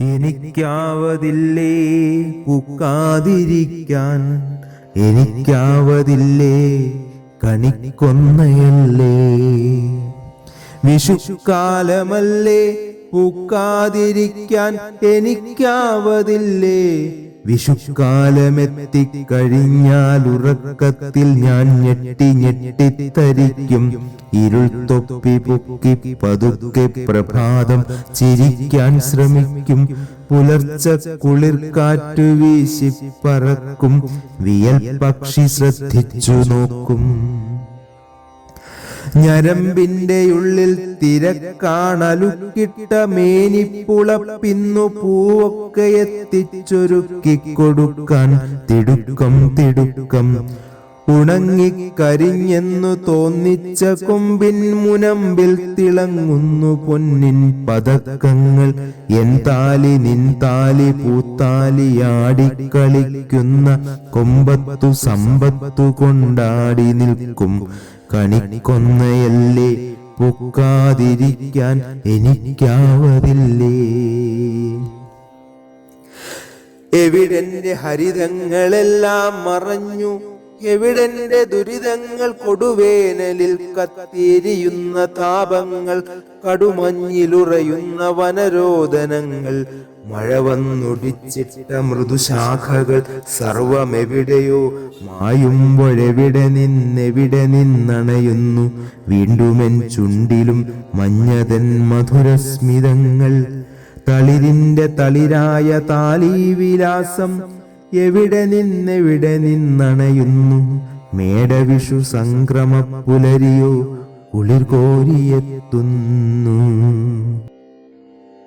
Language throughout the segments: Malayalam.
എനിക്കാവതില്ലേ? പൂക്കാതിരിക്കാൻ എനിക്കാവതില്ലേ? കണിക്കൊന്നയല്ലേ? വിഷുക്കാലമല്ലേ? പൂക്കാതിരിക്കാൻ എനിക്കാവതില്ലേ? വിഷുക്കാലമെത്തിക്കഴിഞ്ഞാൽ ഉറക്കത്തിൽ ഞാൻ ഞെട്ടി ഞെട്ടിത്തരിക്കും. ഇരുൾ തൊപ്പി പൊക്കി പതുക്കെ പ്രഭാതം ചിരിക്കാൻ ശ്രമിക്കും. പുലർച്ച കുളിർ കാറ്റു വീശി പറക്കും വിയൽ പക്ഷി ശ്രദ്ധിച്ചു നോക്കും. ഞരമ്പിന്റെ ഉള്ളിൽ തിരക്കാണലുക്കിട്ട മേനിപ്പുളപ്പിന്നു പൂവൊക്കെ എത്തിച്ചൊരുക്കി കൊടുക്കാൻ തിടുക്കം തിടുക്കം. ഉണങ്ങിക്കരിഞ്ഞെന്നു തോന്നിച്ച കൊമ്പിൻ മുനമ്പിൽ തിളങ്ങുന്നു പൊന്നിൻ പതക്കങ്ങൾ. എൻ താലി നിൻ താലി പൂത്താലിയാടിക്കളിക്കുന്ന കൊമ്പത്തു സമ്പത്തു കൊണ്ടാടി നിൽക്കും. കണിക്കൊന്നയല്ലേ പൊക്കാതിരിക്കാൻ എനിക്കാവതില്ലേ? എവിടെന്റെ ഹരിതങ്ങളെല്ലാം മറഞ്ഞു എവിടെന്റെ ദുരിതങ്ങൾ കൊടുവേനലിൽ കത്തിരിയുന്ന താപങ്ങൾ കടുമഞ്ഞിലുറയുന്ന വനരോധനങ്ങൾ മഴ വന്നൊടിച്ചിട്ട മൃദുശാഖകൾ സർവമെവിടെയോ മായുമ്പോഴെവിടെ നിന്നെവിടെ നിന്നണയുന്നു. വീണ്ടുമെൻ ചുണ്ടിലും മഞ്ഞതൻ മധുരസ്മിതങ്ങൾ തളിരിന്റെ തളിരായ താലീവിലാസം എവിടെ നിന്നെവിടെ നിന്നണയുന്നു? മേടവിഷു സംക്രമ പുലരിയോ കുളിർ കോരിയെത്തുന്നു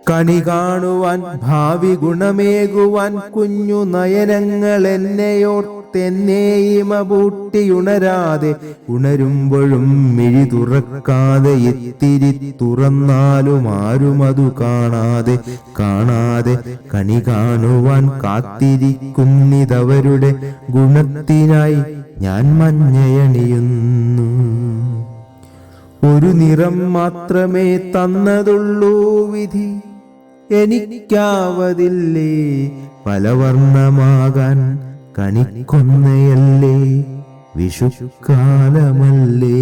കണി കാണുവാൻ ഭാവി ഗുണമേകുവാൻ കുഞ്ഞു നയനങ്ങൾ എന്നെയോർത്തെന്നേയിമ പൂട്ടിയുണരാതെ ഉണരുമ്പോഴും മിഴി തുറക്കാതെ ഇത്തിരി തുറന്നാലും ആരും അതു കാണാതെ കാണാതെ കണി കാണുവാൻ കാത്തിരിക്കുന്നിതവരുടെ ഗുണത്തിനായി ഞാൻ മഞ്ഞയണിയുന്നു. ഒരു നിറം മാത്രമേ തന്നതുള്ളൂ വിധി എനിക്കാവതില്ലേ പലവർണമാകാൻ കണിക്കൊന്നയല്ലേ വിഷുക്കാലമല്ലേ?